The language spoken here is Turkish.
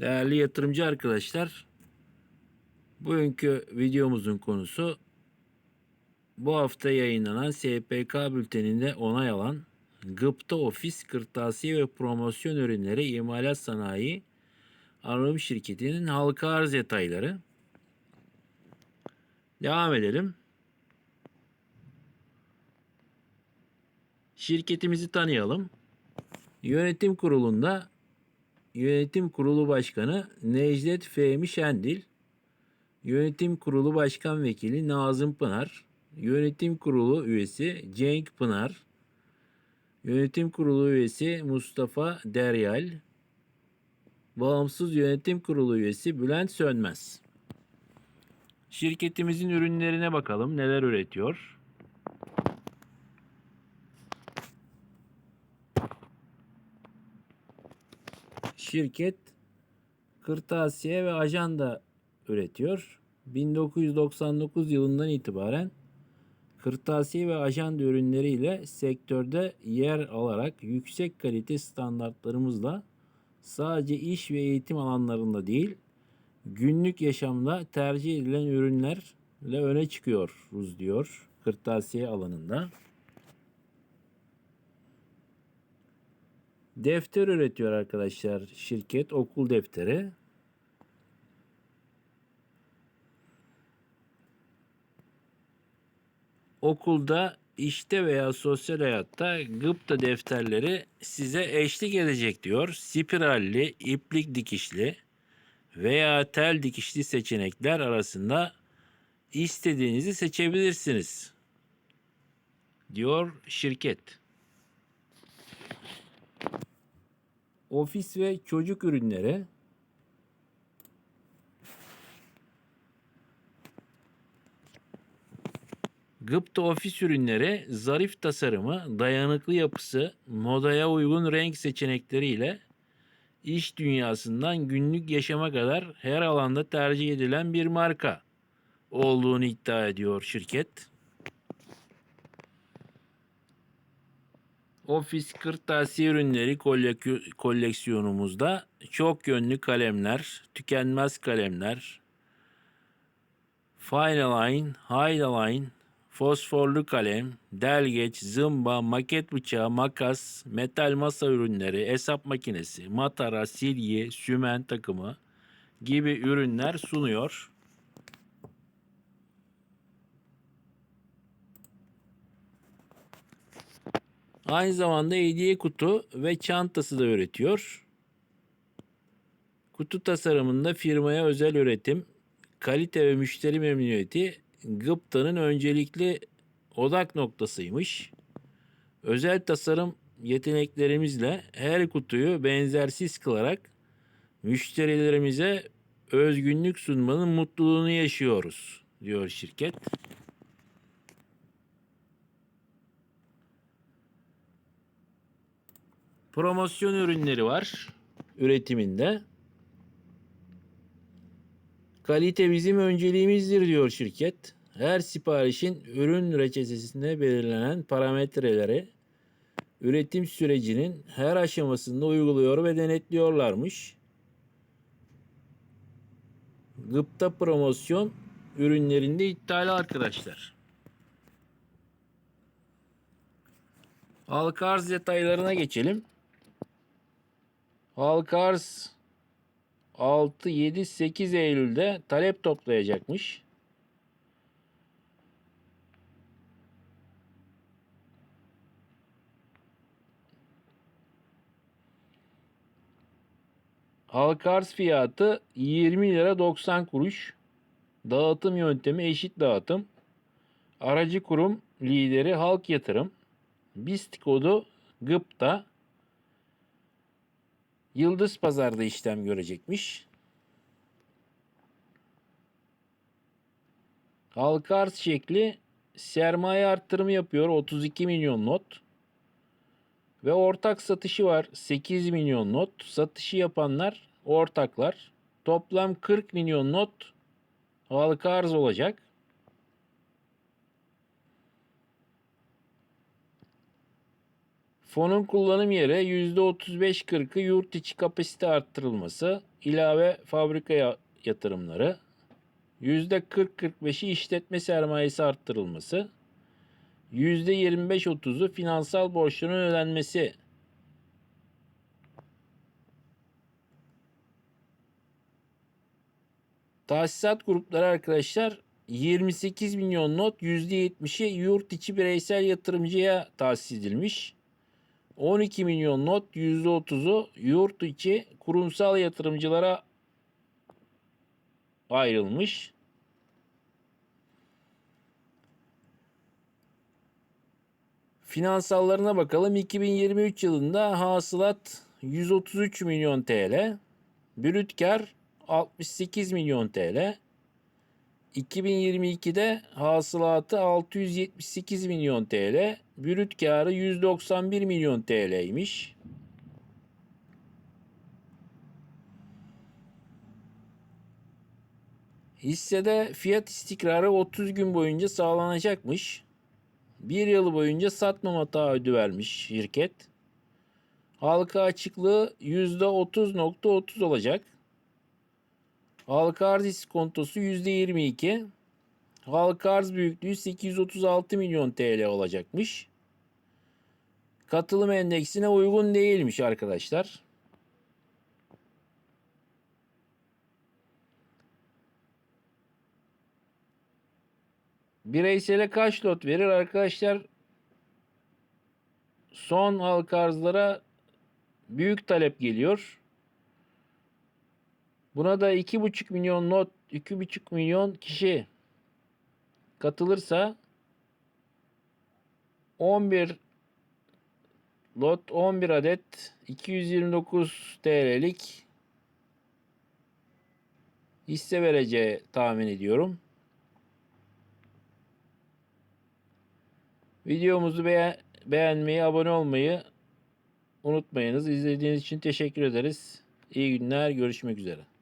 Değerli yatırımcı arkadaşlar, bugünkü videomuzun konusu bu hafta yayınlanan SPK bülteninde onay alan Gıpta Ofis Kırtasiye ve Promosyon Ürünleri İmalat Sanayi Anonim Şirketi'nin halka arz detayları. Devam edelim. Şirketimizi tanıyalım. Yönetim kurulunda Yönetim Kurulu Başkanı Necdet Fehmi Şendil, Yönetim Kurulu Başkan Vekili Nazım Pınar, Yönetim Kurulu Üyesi Cenk Pınar, Yönetim Kurulu Üyesi Mustafa Deryal, Bağımsız Yönetim Kurulu Üyesi Bülent Sönmez. Şirketimizin ürünlerine bakalım neler üretiyor. Şirket kırtasiye ve ajanda üretiyor. 1999 yılından itibaren kırtasiye ve ajanda ürünleriyle sektörde yer alarak yüksek kalite standartlarımızla sadece iş ve eğitim alanlarında değil, günlük yaşamda tercih edilen ürünlerle öne çıkıyoruz diyor kırtasiye alanında. Defter üretiyor arkadaşlar şirket okul defteri. Okulda, işte veya sosyal hayatta gıpta defterleri size eşlik edecek diyor. Spiralli, iplik dikişli veya tel dikişli seçenekler arasında istediğinizi seçebilirsiniz. Diyor şirket. Ofis ve çocuk ürünleri, Gıpta ofis ürünleri zarif tasarımı, dayanıklı yapısı, modaya uygun renk seçenekleriyle iş dünyasından günlük yaşama kadar her alanda tercih edilen bir marka olduğunu iddia ediyor şirket. Ofis kırtasiye ürünleri koleksiyonumuzda çok yönlü kalemler, tükenmez kalemler, fine line, high line, fosforlu kalem, delgeç, zımba, maket bıçağı, makas, metal masa ürünleri, hesap makinesi, matara, silgi, sümen takımı gibi ürünler sunuyor. Aynı zamanda hediye kutu ve çantası da üretiyor. Kutu tasarımında firmaya özel üretim, kalite ve müşteri memnuniyeti Gıpta'nın öncelikli odak noktasıymış. Özel tasarım yeteneklerimizle her kutuyu benzersiz kılarak müşterilerimize özgünlük sunmanın mutluluğunu yaşıyoruz diyor şirket. Promosyon ürünleri var üretiminde. Kalite bizim önceliğimizdir diyor şirket. Her siparişin ürün reçetesinde belirlenen parametreleri üretim sürecinin her aşamasında uyguluyor ve denetliyorlarmış. Gıpta promosyon ürünlerinde iddialı arkadaşlar. Halka detaylarına geçelim. Halka arz 6, 7, 8 Eylül'de talep toplayacakmış. Halka arz fiyatı 20 lira 90 kuruş. Dağıtım yöntemi eşit dağıtım. Aracı kurum lideri halk yatırım. BIST kodu GıPTA. Yıldız Pazar'da işlem görecekmiş. Halka arz şekli sermaye arttırımı yapıyor 32 milyon not. Ve ortak satışı var 8 milyon not. Satışı yapanlar ortaklar. Toplam 40 milyon not halka arz olacak. Fonun kullanım yeri %35-40'ı yurt içi kapasite arttırılması, ilave fabrika ya- yatırımları, %40-45'i işletme sermayesi arttırılması, %25-30'u finansal borçların ödenmesi. Tahsisat grupları arkadaşlar 28 milyon not %70'i yurt içi bireysel yatırımcıya tahsis edilmiş. 12 milyon not %30'u yurt içi kurumsal yatırımcılara ayrılmış. Finansallarına bakalım. 2023 yılında hasılat 133 milyon TL. Brüt kar 68 milyon TL. 2022'de hasılatı 678 milyon TL. Brüt karı 191 milyon TL'ymiş. Hissede fiyat istikrarı 30 gün boyunca sağlanacakmış. Bir yıl boyunca satmama taahhüdü vermiş şirket. Halka açıklığı %30.30 olacak. Halka arz iskontosu %22. Halka arz büyüklüğü 836 milyon TL olacakmış. Katılım endeksine uygun değilmiş arkadaşlar. Bireysele kaç lot verir arkadaşlar? Son halka arzlara büyük talep geliyor. Buna da 2,5 milyon not, 2,5 milyon kişi katılırsa 11 lot 11 adet 229 TL'lik hisse vereceği tahmin ediyorum. Videomuzu beğen beğenmeyi, abone olmayı unutmayınız. İzlediğiniz için teşekkür ederiz. İyi günler, görüşmek üzere.